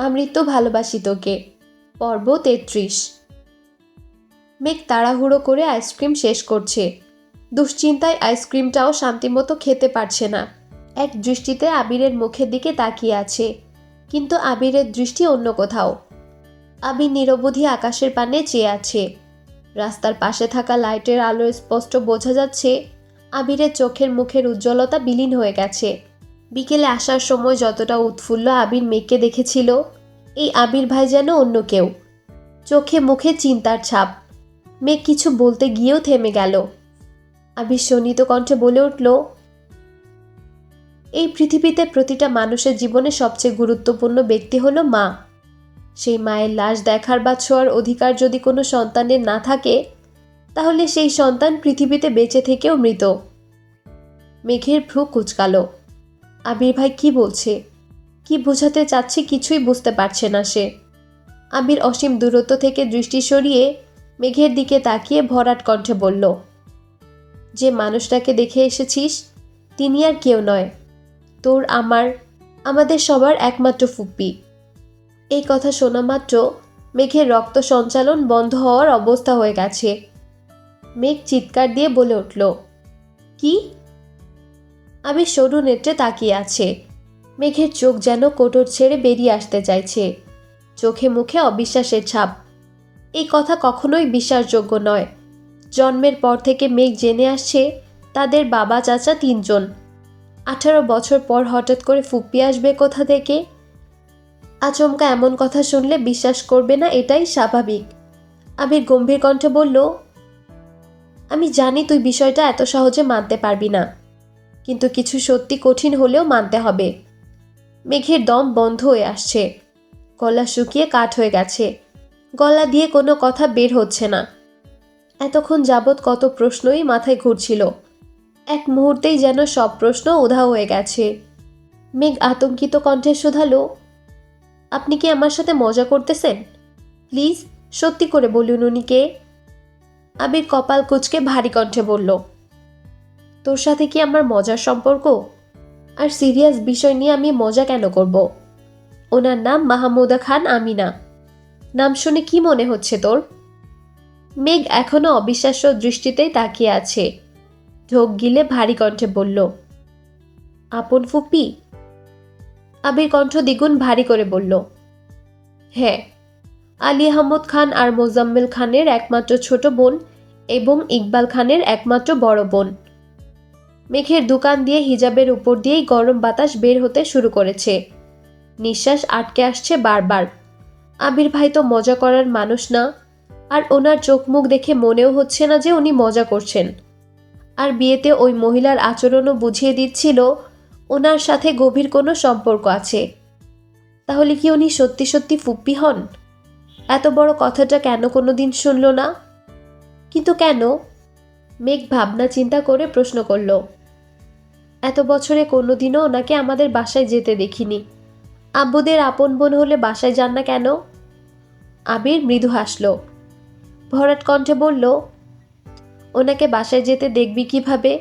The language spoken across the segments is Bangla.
আমৃত্য ভালোবাসি তোকে। পর্ব তেত্রিশ। মেঘ তাড়াহুড়ো করে আইসক্রিম শেষ করছে। দুশ্চিন্তায় আইসক্রিমটাও শান্তিমতো খেতে পারছে না। এক দৃষ্টিতে আবিরের মুখের দিকে তাকিয়ে আছে। কিন্তু আবিরের দৃষ্টি অন্য কোথাও। আবির নিরবধি আকাশের পানে চেয়ে আছে। রাস্তার পাশে থাকা লাইটের আলো স্পষ্ট বোঝা যাচ্ছে, আবিরের চোখের মুখের উজ্জ্বলতা বিলীন হয়ে গেছে। বিকেলে আসার সময় যতটা উৎফুল্ল আবির মেয়েকে দেখেছিল, এই আবির ভাই যেন অন্য কেউ। চোখে মুখে চিন্তার ছাপ। মেয়ে কিছু বলতে গিয়েও থেমে গেল। আবির শোনিত কণ্ঠে বলে উঠল, এই পৃথিবীতে প্রতিটা মানুষের জীবনে সবচেয়ে গুরুত্বপূর্ণ ব্যক্তি হলো মা। সেই মায়ের লাশ দেখার বা ছোঁয়ার অধিকার যদি কোনো সন্তানের না থাকে, তাহলে সেই সন্তান পৃথিবীতে বেঁচে থেকেও মৃত। মেঘের ভ্রু কুচকালো। আবির ভাই কি বলছে? কি বোঝাতে চাচ্ছে কিছুই বুঝতে পারছে না সে। আবির অসীম দূরত্ব থেকে দৃষ্টি সরিয়ে মেঘের দিকে তাকিয়ে ভরাট কণ্ঠে বলল, যে মানুষটাকে দেখে এসেছিস, তিনি আর কেউ নয়। তোর, আমার, আমাদের সবার একমাত্র ফুপ্পি। এই কথা শোনা মাত্র মেঘের রক্ত সঞ্চালন বন্ধ হওয়ার অবস্থা হয়ে গেছে। মেঘ চিৎকার দিয়ে বলে উঠল, কি? আমি সরু নেত্রে তাকিয়ে আছে। মেঘের চোখ যেন কোটর ছেড়ে বেরিয়ে আসতে চাইছে। চোখে মুখে অবিশ্বাসের ছাপ। এই কথা কখনোই বিশ্বাসযোগ্য নয়। জন্মের পর থেকে মেঘ জেনে আসছে তাদের বাবা চাচা তিনজন। আঠারো বছর পর হঠাৎ করে ফুপ্পি আসবে কোথা থেকে? আচমকা এমন কথা শুনলে বিশ্বাস করবে না এটাই স্বাভাবিক। আবির গম্ভীর কণ্ঠে বলল, আমি জানি তুই বিষয়টা এত সহজে মানতে পারবি না। কিন্তু কিছু সত্যি কঠিন হলেও মানতে হবে। মেঘের দম বন্ধ হয়ে আসছে। গলা শুকিয়ে কাঠ হয়ে গেছে। গলা দিয়ে কোনো কথা বের হচ্ছে না। এতক্ষণ যাবৎ কত প্রশ্নই মাথায় ঘুরছিল। এক মুহূর্তেই যেন সব প্রশ্ন উধাও হয়ে গেছে। মেঘ আতঙ্কিত কণ্ঠে শোধালো, আপনি কি আমার সাথে মজা করতেছেন? প্লিজ, সত্যি করে বলুন উনি কে আবির কপাল কুচকে ভারী কণ্ঠে বলল তোর সাথে কি আমার মজার সম্পর্ক? আর সিরিয়াস বিষয় নিয়ে আমি মজা কেন করব? ওনার নাম মাহমুদা খান আমিনা। নাম শুনে কি মনে হচ্ছে তোর? মেঘ এখনও অবিশ্বাস্য দৃষ্টিতেই তাকিয়ে আছে। ঢোক গিলে ভারী কণ্ঠে বলল, আপন ফুপি? আবির কণ্ঠ দ্বিগুণ ভারী করে বলল হ্যাঁ। আলী আহমদ খান আর মোজাম্মেল খানের একমাত্র ছোট বোন এবং ইকবাল খানের একমাত্র বড় বোন। মেঘের দোকান দিয়ে হিজাবের উপর দিয়েই গরম বাতাস বের হতে শুরু করেছে। নিঃশ্বাস আটকে আসছে বারবার। আবির ভাই তো মজা করার মানুষ না, আর ওনার চোখ মুখ দেখে মনেও হচ্ছে না যে উনি মজা করছেন। আর বিয়েতে ওই মহিলার আচরণও বুঝিয়ে দিচ্ছিল ওনার সাথে গভীর কোনো সম্পর্ক আছে। তাহলে কি উনি সত্যি সত্যি ফুপ্পি হন? এত বড় কথাটা কেন কোনো দিন শুনল না? কিন্তু কেন? মেঘ ভাবনা চিন্তা করে প্রশ্ন করল। এত বছরে কোনো দিনও ওনাকে আমাদের বাসায় যেতে দেখিনি। আব্বুদের আপন বোন হলে বাসায় যান না কেন? আবির মৃদু হাসল। ভরাট কণ্ঠে বলল, ওনাকে বাসায় যেতে দেখবি কীভাবে?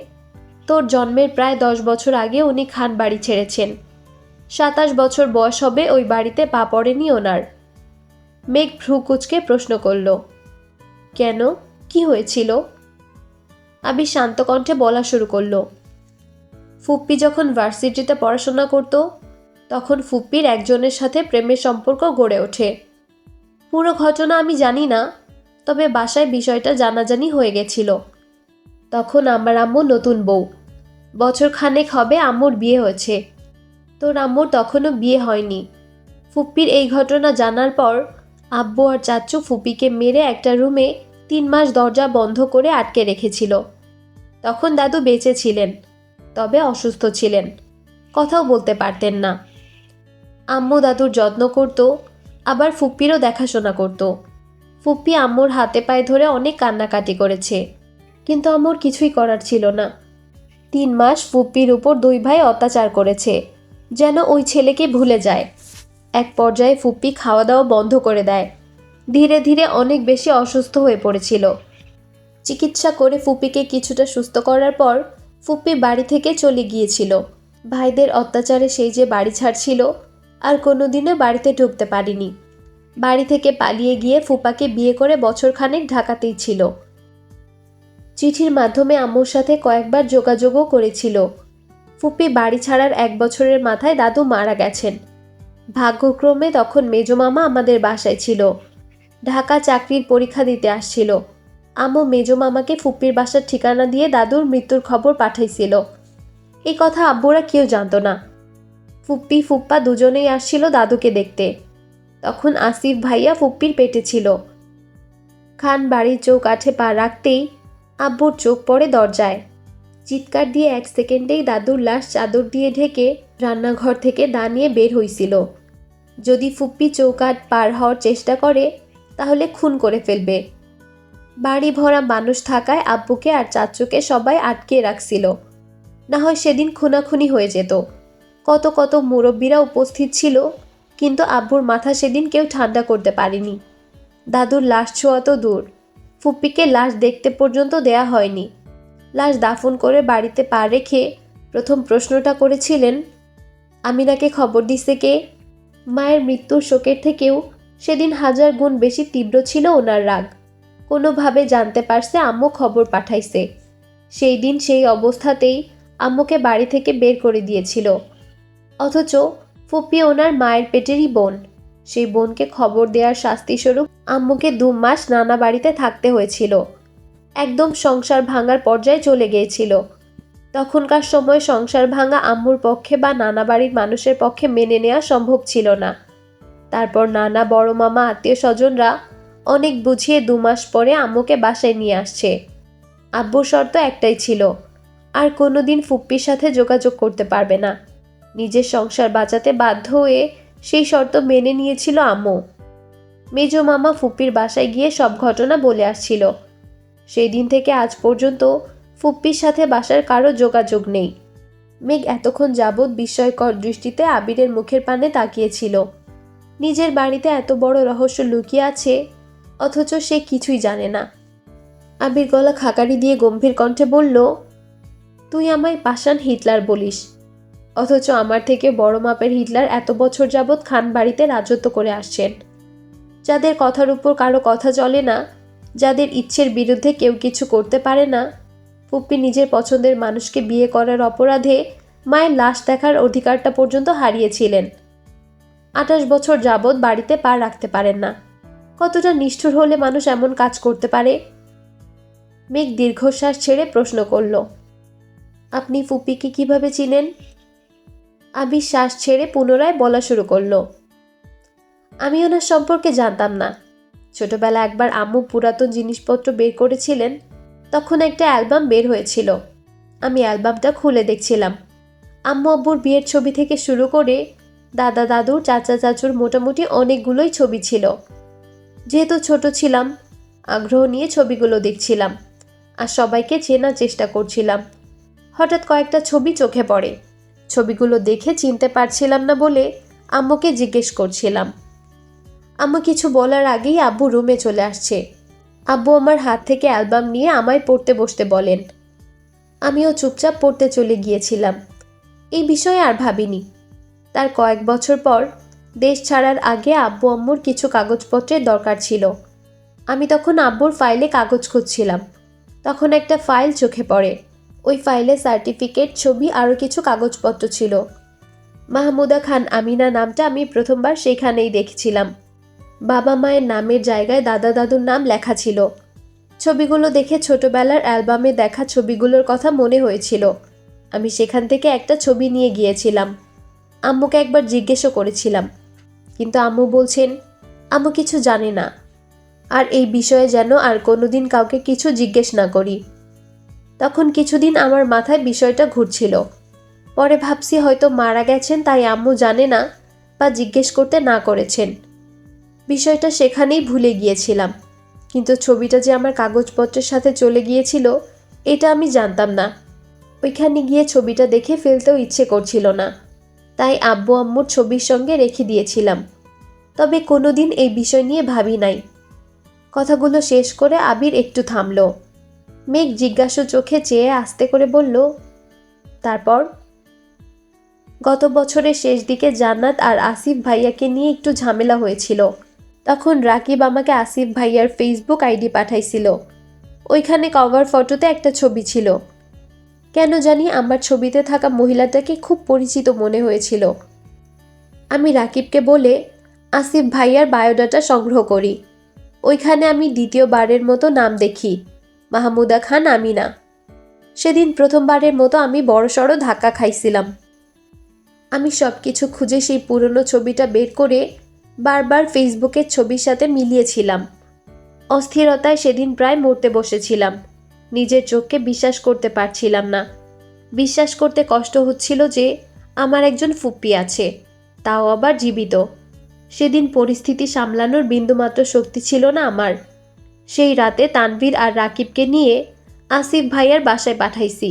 তোর জন্মের প্রায় দশ বছর আগে উনি খান বাড়ি ছেড়েছেন। সাতাশ বছর বয়স হবে ওই বাড়িতে পা পড়েনি ওনার। মেঘ ভ্রু কুচকে প্রশ্ন করল, কেন? কি হয়েছিল? আবি শান্ত কণ্ঠে বলা শুরু করল ফুপ্পি যখন ভার্সিটিতে পড়াশোনা করত, তখন ফুপ্পির একজনের সাথে প্রেমের সম্পর্ক গড়ে ওঠে। পুরো ঘটনা আমি জানি না, তবে বাসায় বিষয়টা জানাজানি হয়ে গেছিল। তখন আমার আম্মু নতুন বউ। বছর খানেক হবে আম্মুর বিয়ে হয়েছে। তোর আম্মুর তখনও বিয়ে হয়নি। ফুপ্পির এই ঘটনা জানার পর, আব্বু আর চাচ্চু ফুপিকে মেরে একটা রুমে তিন মাস দরজা বন্ধ করে আটকে রেখেছিল। তখন দাদু বেঁচে ছিলেন। তবে অসুস্থ ছিলেন। কথাও বলতে পারতেন না। আম্মু দাদুর যত্ন করত, আবার ফুপ্পিরও দেখাশোনা করত। ফুপ্পি আম্মুর হাতে পায়ে ধরে অনেক কান্নাকাটি করেছে, কিন্তু আম্মুর কিছুই করার ছিল না। তিন মাস ফুপ্পির উপর দুই ভাই অত্যাচার করেছে, যেন ওই ছেলেকে ভুলে যায়। এক পর্যায়ে ফুপ্পি খাওয়া দাওয়া বন্ধ করে দেয়। ধীরে ধীরে অনেক বেশি অসুস্থ হয়ে পড়েছিল। চিকিৎসা করে ফুপিকে কিছুটা সুস্থ করার পর ফুপ্পি বাড়ি থেকে চলে গিয়েছিল। ভাইদের অত্যাচারে সেই যে বাড়ি ছাড়ছিল আর কোনোদিনও বাড়িতে ঢুকতে পারিনি। বাড়ি থেকে পালিয়ে গিয়ে ফুপাকে বিয়ে করে বছরখানেক ঢাকাতেই ছিল। চিঠির মাধ্যমে আম্মুর সাথে কয়েকবার যোগাযোগও করেছিল। ফুপি বাড়ি ছাড়ার এক বছরের মাথায় দাদু মারা গেছেন। ভাগ্যক্রমে তখন মেজো মামা আমাদের বাসায় ছিল। ঢাকা চাকরির পরীক্ষা দিতে আসছিল। আম্মু মেজো মামাকে ফুপ্পির বাসার ঠিকানা দিয়ে দাদুর মৃত্যুর খবর পাঠাইছিল। এই কথা আব্বুরা কেউ জানতো না। ফুপ্পি, ফুপ্পা দুজনেই আসছিল দাদুকে দেখতে। তখন আসিফ ভাইয়া ফুপ্পির পেটে ছিল। খান বাড়ির চৌক আঠে পা রাখতেই আব্বুর চোখ পড়ে দরজায়। চিৎকার দিয়ে এক সেকেন্ডেই দাদুর লাশ চাদর দিয়ে ঢেকে রান্নাঘর থেকে দাঁড়িয়ে বের হইছিল। যদি ফুপ্পি চৌকাট পার হওয়ার চেষ্টা করে, তাহলে খুন করে ফেলবে। বাড়ি ভরা মানুষ থাকায় আব্বুকে আর চাচুকে সবাই আটকে রাখছিল। না হয় সেদিন খুনাখুনি হয়ে যেত। কত কত মুরব্বীরা উপস্থিত ছিল, কিন্তু আব্বুর মাথা সেদিন কেউ ঠান্ডা করতে পারেনি। দাদুর লাশ ছোঁয়া তো দূর। ফুপ্পিকে লাশ দেখতে পর্যন্ত দেয়া হয়নি। লাশ দাফন করে বাড়িতে পা রেখে প্রথম প্রশ্নটা করেছিলেন, আমিনাকে খবর দিছে কে? মায়ের মৃত্যুর শোকের থেকেও সেদিন হাজার গুণ বেশি তীব্র ছিল ওনার রাগ। কোনোভাবে জানতে পারছে আম্মু খবর পাঠাইছে। সেই দিন সেই অবস্থাতেই আম্মুকে বাড়ি থেকে বের করে দিয়েছিল। অথচ ফুপি ওনার মায়ের পেটেরই বোন। সেই বোনকে খবর দেওয়ার শাস্তিস্বরূপ আম্মুকে দু মাস নানা বাড়িতে থাকতে হয়েছিল। একদম সংসার ভাঙার পর্যায়ে চলে গিয়েছিল। তখনকার সময় সংসার ভাঙা আম্মুর পক্ষে বা নানা বাড়ির মানুষের পক্ষে মেনে নেওয়া সম্ভব ছিল না। তারপর নানা বড় মামা, আত্মীয় স্বজনরা অনেক বুঝিয়ে দু মাস পরে আম্মুকে বাসায় নিয়ে আসছে। আব্বুর শর্ত একটাই ছিল, আর কোনো দিন ফুপ্পির সাথে যোগাযোগ করতে পারবে না। নিজের সংসার বাঁচাতে বাধ্য হয়ে সেই শর্ত মেনে নিয়েছিল আম্মু। মেজ মামা ফুপ্পির বাসায় গিয়ে সব ঘটনা বলে আসছিল। সেই দিন থেকে আজ পর্যন্ত ফুপ্পির সাথে বাসার কারও যোগাযোগ নেই। মেঘ এতক্ষণ যাবৎ বিস্ময়কর দৃষ্টিতে আবিরের মুখের পানে তাকিয়েছিল। নিজের বাড়িতে এত বড় রহস্য লুকিয়ে আছে অথচ সে কিছুই জানে না। আবির গলা খাকারি দিয়ে গম্ভীর কণ্ঠে বলল, তুই আমায় পাষাণ হিটলার বলিস। অথচ আমার থেকে বড় মাপের হিটলার এত বছর যাবৎ খান বাড়িতে রাজত্ব করে আসছেন। যাদের কথার উপর কারও কথা চলে না, যাদের ইচ্ছের বিরুদ্ধে কেউ কিছু করতে পারে না পুপ্পি নিজের পছন্দের মানুষকে বিয়ে করার অপরাধে মায়ের লাশ দেখার অধিকারটা পর্যন্ত হারিয়েছিলেন। আঠাশ বছর যাবৎ বাড়িতে পা রাখতে পারেন না। কতটা নিষ্ঠুর হলে মানুষ এমন কাজ করতে পারে? মেঘ দীর্ঘশ্বাস ছেড়ে প্রশ্ন করল। আপনি ফুপিকে কীভাবে চিনেন? আবির শ্বাস ছেড়ে পুনরায় বলা শুরু করল। আমি ওনার সম্পর্কে জানতাম না। ছোটবেলা একবার আম্মু পুরাতন জিনিসপত্র বের করেছিলেন, তখন একটা অ্যালবাম বের হয়েছিল। আমি অ্যালবামটা খুলে দেখছিলাম। আম্মু আব্বুর বিয়ের ছবি থেকে শুরু করে দাদা দাদুর, চাচা চাচুর মোটামুটি অনেকগুলোই ছবি ছিল। যেহেতু ছোট ছিলাম, আগ্রহ নিয়ে ছবিগুলো দেখছিলাম আর সবাইকে চেনার চেষ্টা করছিলাম। হঠাৎ কয়েকটা ছবি চোখে পড়ে। ছবিগুলো দেখে চিনতে পারছিলাম না বলে আম্মুকে জিজ্ঞেস করছিলাম। আম্মু কিছু বলার আগেই আব্বু রুমে চলে আসছে। আব্বু আমার হাত থেকে অ্যালবাম নিয়ে আমায় পড়তে বসতে বলেন। আমিও চুপচাপ পড়তে চলে গিয়েছিলাম। এই বিষয়ে আর ভাবিনি। তার কয়েক বছর পর দেশ ছাড়ার আগে আব্বু আম্মুর কিছু কাগজপত্রের দরকার ছিল। আমি তখন আব্বুর ফাইলে কাগজ খুঁজছিলাম। তখন একটা ফাইল চোখে পড়ে। ওই ফাইলে সার্টিফিকেট, ছবি আরও কিছু কাগজপত্র ছিল। মাহমুদা খান আমিনা নামটা আমি প্রথমবার সেখানেই দেখেছিলাম। বাবা মায়ের নামের জায়গায় দাদা দাদুর নাম লেখা ছিল। ছবিগুলো দেখে ছোটবেলার অ্যালবামে দেখা ছবিগুলোর কথা মনে হয়েছিল। আমি সেখান থেকে একটা ছবি নিয়ে গিয়েছিলাম। আম্মুকে একবার জিজ্ঞেসও করেছিলাম। কিন্তু আম্মু বলছেন, আম্মু কিছু জানে না। আর এই বিষয়ে যেন আর কোনোদিন কাউকে কিছু জিজ্ঞেস না করি। তখন কিছুদিন আমার মাথায় বিষয়টা ঘুরছিল। পরে ভাবছি হয়তো মারা গেছেন, তাই আম্মু জানে না বা জিজ্ঞেস করতে না করেছেন। বিষয়টা সেখানেই ভুলে গিয়েছিলাম। কিন্তু ছবিটা যে আমার কাগজপত্রের সাথে চলে গিয়েছিল, এটা আমি জানতাম না। ওইখানে গিয়ে ছবিটা দেখে ফেলতেও ইচ্ছে করছিল না। তাই আব্বু আম্মুর ছবির সঙ্গে রেখে দিয়েছিলাম। তবে কোনো দিন এই বিষয় নিয়ে ভাবি নাই। কথাগুলো শেষ করে আবির একটু থামল। মেঘ জিজ্ঞাসু চোখে চেয়ে আস্তে করে বলল, তারপর? গত বছরের শেষ দিকে জান্নাত আর আসিফ ভাইয়াকে নিয়ে একটু ঝামেলা হয়েছিল। তখন রাকিব আমাকে আসিফ ভাইয়ার ফেসবুক আইডি পাঠাইছিল। ওইখানে কভার ফটোতে একটা ছবি ছিল। কেন জানি আমার ছবিতে থাকা মহিলাটাকে খুব পরিচিত মনে হয়েছিল। আমি রাকিবকে বলে, আসিফ ভাইয়ার বায়োডাটা সংগ্রহ করি। ওইখানে আমি দ্বিতীয়বারের মতো নাম দেখি, মাহমুদা খান আমিনা। সেদিন প্রথমবারের মতো আমি বড়সড় ধাক্কা খাইছিলাম। আমি সব কিছু খুঁজে সেই পুরনো ছবিটা বের করে বারবার ফেসবুকের ছবির সাথে মিলিয়েছিলাম। অস্থিরতায় সেদিন প্রায় মরতে বসেছিলাম। নিজের চোখকে বিশ্বাস করতে পারছিলাম না। বিশ্বাস করতে কষ্ট হচ্ছিল যে আমার একজন ফুপ্পি আছে, তাও আবার জীবিত। সেদিন পরিস্থিতি সামলানোর বিন্দুমাত্র শক্তি ছিল না আমার। সেই রাতে তানভীর আর রাকিবকে নিয়ে আসিফ ভাইয়ার বাসায় পাঠাইছি।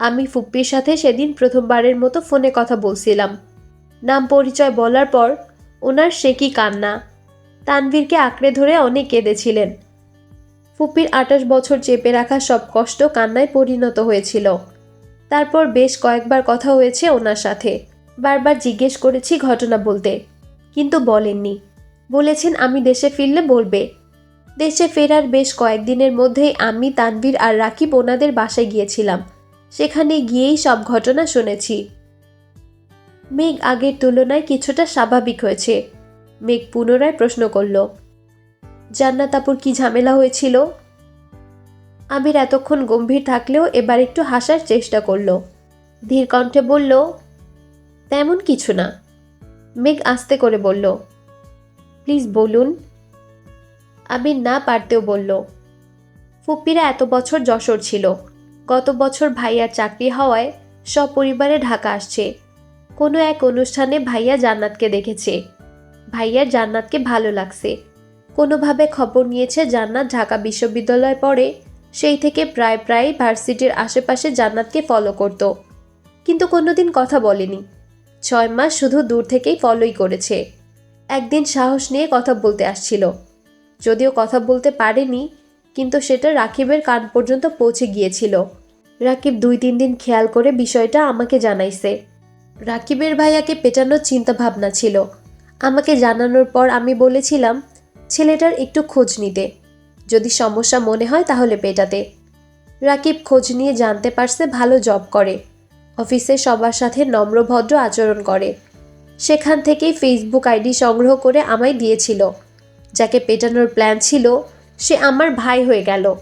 আমি ফুপ্পির সাথে সেদিন প্রথমবারের মতো ফোনে কথা বলছিলাম। নাম পরিচয় বলার পর ওনার সে কি কান্না। তানভীরকে আঁকড়ে ধরে অনেক কেঁদেছিলেন। ফুপির আঠাশ বছর চেপে রাখা সব কষ্ট কান্নায় পরিণত হয়েছিল। তারপর বেশ কয়েকবার কথা হয়েছে ওনার সাথে। বারবার জিজ্ঞেস করেছি ঘটনা বলতে। কিন্তু বলেননি। বলেছেন, আমি দেশে ফিরলে বলবে। দেশে ফেরার বেশ কয়েকদিনের মধ্যেই আমি, তানভীর আর রাকিব ওনাদের বাসায় গিয়েছিলাম। সেখানে গিয়েই সব ঘটনা শুনেছি। মেঘ আগের তুলনায় কিছুটা স্বাভাবিক হয়েছে। মেঘ পুনরায় প্রশ্ন করল জান্নাত আপুর কি ঝামেলা হয়েছিল? আমির এতক্ষণ গম্ভীর থাকলেও এবার একটু হাসার চেষ্টা করল। ধীর কণ্ঠে বলল, তেমন কিছু না। মেঘ আস্তে করে বলল, প্লিজ বলুন। আবির না পারতেও বলল, ফুপ্পিরা এত বছর যশোর ছিল। গত বছর ভাইয়ার চাকরি হওয়ায় সপরিবারে ঢাকা আসছে। কোনো এক অনুষ্ঠানে ভাইয়া জান্নাতকে দেখেছে। ভাইয়ার জান্নাতকে ভালো লাগছে। কোনোভাবে খবর নিয়েছে জান্নাত ঢাকা বিশ্ববিদ্যালয়ে পড়ে, সেই থেকে প্রায় প্রায় ভার্সিটির আশেপাশে জান্নাতকে ফলো করত। কিন্তু কোনোদিন কথা বলেনি। ছয় মাস শুধু দূর থেকেই ফলোই করেছে। একদিন সাহস নিয়ে কথা বলতে আসছিল। যদিও কথা বলতে পারেনি, কিন্তু সেটা রাকিবের কান পর্যন্ত পৌঁছে গিয়েছিল। রাকিব দুই তিন দিন খেয়াল করে বিষয়টা আমাকে জানাইছে। রাকিবের ভাইয়াকে পেটানোর চিন্তাভাবনা ছিল। আমাকে জানানোর পর আমি বলেছিলাম ছেলেটার একটু খোঁজ নিতে। যদি সমস্যা মনে হয় তাহলে পেটাতে। রাকিব খোঁজ নিয়ে জানতে পারছে ভালো জব করে। অফিসে সবার সাথে নম্রভদ্র আচরণ করে। সেখান থেকেই ফেসবুক আইডি সংগ্রহ করে আমায় দিয়েছিল। যাকে পেটানোর প্ল্যান ছিল, সে আমার ভাই হয়ে গেল।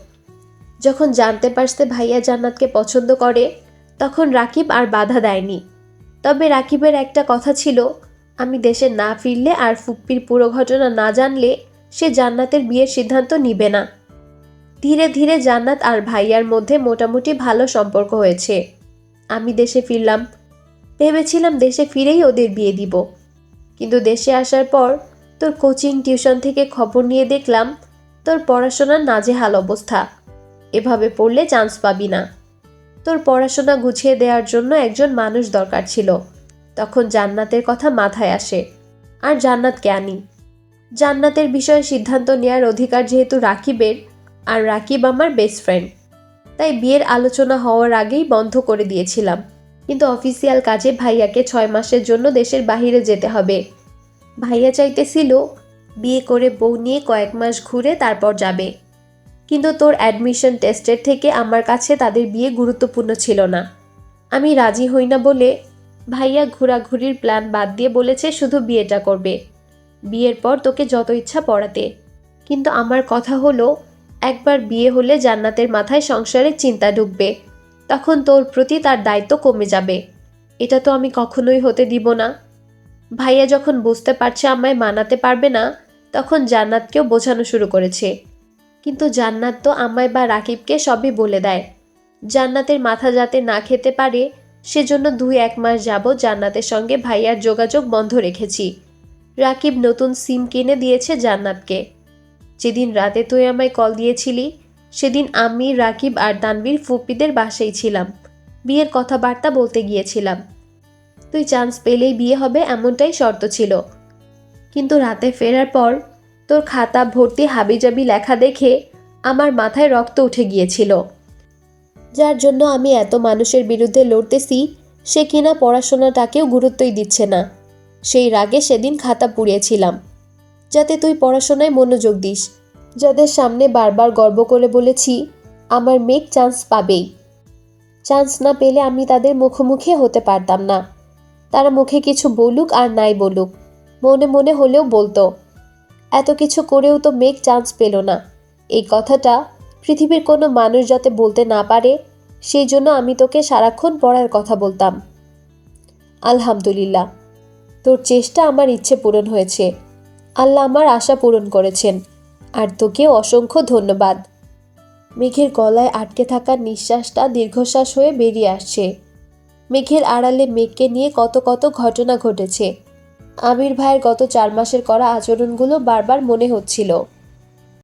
যখন জানতে পারছে ভাইয়া জান্নাতকে পছন্দ করে, তখন রাকিব আর বাধা দেয়নি। তবে রাকিবের একটা কথা ছিল, আমি দেশে না ফিরলে আর ফুপ্পির পুরো ঘটনা না জানলে সে জান্নাতের বিয়ের সিদ্ধান্ত নিবে না। ধীরে ধীরে জান্নাত আর ভাইয়ার মধ্যে মোটামুটি ভালো সম্পর্ক হয়েছে। আমি দেশে ফিরলাম। ভেবেছিলাম দেশে ফিরেই ওদের বিয়ে দিব। কিন্তু দেশে আসার পর তোর কোচিং, টিউশন থেকে খবর নিয়ে দেখলাম তোর পড়াশোনার নাজেহাল অবস্থা। এভাবে পড়লে চান্স পাবি না। তোর পড়াশোনা গুছিয়ে দেওয়ার জন্য একজন মানুষ দরকার ছিল। তখন জান্নাতের কথা মাথায় আসে। আর জান্নাতকে আনি। জান্নাতের বিষয়ে সিদ্ধান্ত নেওয়ার অধিকার যেহেতু রাকিবের আর রাকিব আমার বেস্ট ফ্রেন্ড তাই বিয়ের আলোচনা হওয়ার আগেই বন্ধ করে দিয়েছিলাম। কিন্তু অফিসিয়াল কাজে ভাইয়াকে ছয় মাসের জন্য দেশের বাহিরে যেতে হবে। ভাইয়া চাইতেছিল বিয়ে করে বউ নিয়ে কয়েক মাস ঘুরে তারপর যাবে। কিন্তু তোর অ্যাডমিশন টেস্টের থেকে আমার কাছে তাদের বিয়ে গুরুত্বপূর্ণ ছিল না। আমি রাজি হই না বলে ভাইয়া ঘোরাঘুরির প্ল্যান বাদ দিয়ে বলেছে শুধু বিয়েটা করবে। বিয়ের পর তোকে যত ইচ্ছা পড়াতে। কিন্তু আমার কথা হলো, একবার বিয়ে হলে জান্নাতের মাথায় সংসারের চিন্তা ঢুকবে তখন তোর প্রতি তার দায়িত্ব কমে যাবে। এটা তো আমি কখনোই হতে দিব না। ভাইয়া যখন বুঝতে পারছে আমায় মানাতে পারবে না, তখন জান্নাতকেও বোঝানো শুরু করেছে। কিন্তু জান্নাত তো আমায় বা রাকিবকে সবই বলে দেয়। জান্নাতের মাথা যাতে না খেতে পারে, সেজন্য দুই এক মাস যাবৎ জান্নাতের সঙ্গে ভাইয়ার যোগাযোগ বন্ধ রেখেছি। রাকিব নতুন সিম কিনে দিয়েছে জান্নাতকে। যেদিন রাতে তুই আমায় কল দিয়েছিলি, সেদিন আমি, রাকিব আর তানবীর ফুপিদের বাসায় ছিলাম। বিয়ের কথাবার্তা বলতে গিয়েছিলাম। তুই চান্স পেলেই বিয়ে হবে এমনটাই শর্ত ছিল। কিন্তু রাতে ফেরার পর তোর খাতা, ভর্তি, হাবিজাবি লেখা দেখে আমার মাথায় রক্ত উঠে গিয়েছিল। যার জন্য আমি এত মানুষের বিরুদ্ধে লড়তেছি, সে কিনা পড়াশোনাটাকেও গুরুত্বই দিচ্ছে না। সেই রাগে সেদিন খাতা পুড়িয়েছিলাম। যাতে তুই পড়াশোনায় মনোযোগ দিস। যাদের সামনে বারবার গর্ব করে বলেছি, আমার মেক চান্স পাবেই। চান্স না পেলে আমি তাদের মুখোমুখি হতে পারতাম না। তারা মুখে কিছু বলুক আর নাই বলুক, মনে মনে হলেও বলতো, এত কিছু করেও তো মেক চান্স পেল না। এই কথাটা পৃথিবীর কোনো মানুষ যাতে বলতে না পারে, সেই জন্য আমি তোকে সারাক্ষণ পড়ার কথা বলতাম। আলহামদুলিল্লাহ। তোর চেষ্টা আমার ইচ্ছে পূরণ হয়েছে। আল্লাহ আমার আশা পূরণ করেছেন, আর তোকে অসংখ্য ধন্যবাদ। মেঘের গলায় আটকে থাকা নিঃশ্বাসটা দীর্ঘশ্বাস হয়ে বেরিয়ে আসছে। মেঘের আড়ালে মেঘকে নিয়ে কত কত ঘটনা ঘটেছে। আমির ভাইয়ের গত চার মাসের করা আচরণগুলো বারবার মনে হচ্ছিল।